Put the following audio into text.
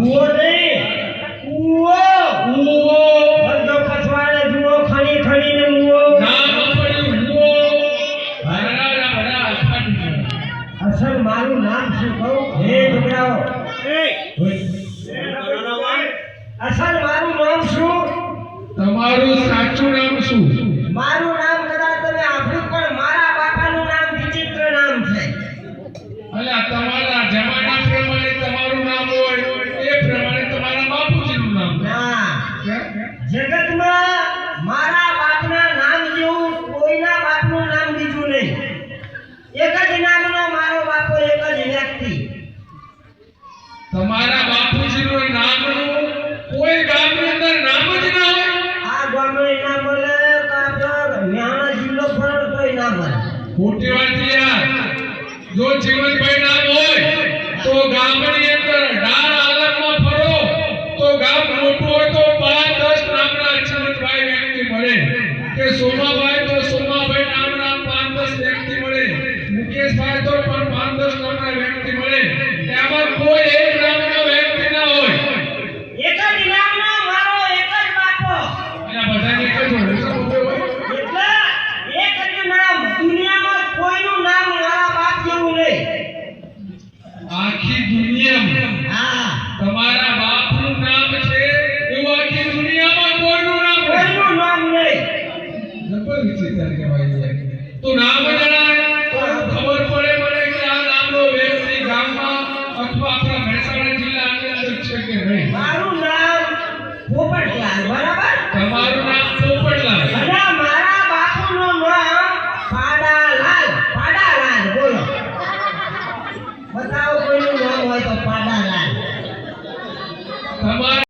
હુઓ નહીં. કુવો હુઓ બધો પછવાડે જુઓ ખણી ખણીને અફાટ અસલ મારું નામ શું કહું? હે છોકરાઓ અસલ મારું નામ શું? તમારું સાચું નામ શું? મારું નામ કદાચ તમે આપ્યું પણ મારા બાપાનું નામ વિચિત્ર નામ છે. અલ્યા તમારા જમાના પ્રમાણે તમારું નામ હોય એ પ્રમાણે તમારા બાપુજીનું નામ ના જગતમાં મારા બાપના નામ જેવું કોઈના બાપનું નામ બીજું નહીં એક જ નામનો મારો બાપો એક જ વ્યક્તિ તમારા બાપુજીનું નામનું કોઈ ગામની અંદર નામ જ ના હોય. આ ગામનો નામ બોલે કાપર ન્યાણા જિલ્લો પણ કોઈ નામ હોય. ખોટી વાત છે જો જીવનભાઈ નામ હોય તો ગામની વ્યસન કહેવાય છે. તું નામ જણાય તો ખબર પડે મને કે આ નામનો વ્યસ ગામમાં અથવા આપણા મહેસાણા જિલ્લાની અંદર છે કે નહીં? મારું નામ પોપટલાલ બરાબર? તમારું નામ પોપટલાલ. અને મારા બાપુનું નામ પાડાલાલ પાડાલાલ બોલો. બતાવો કોઈનું નામ હોય તો પાડાલાલ. તમારું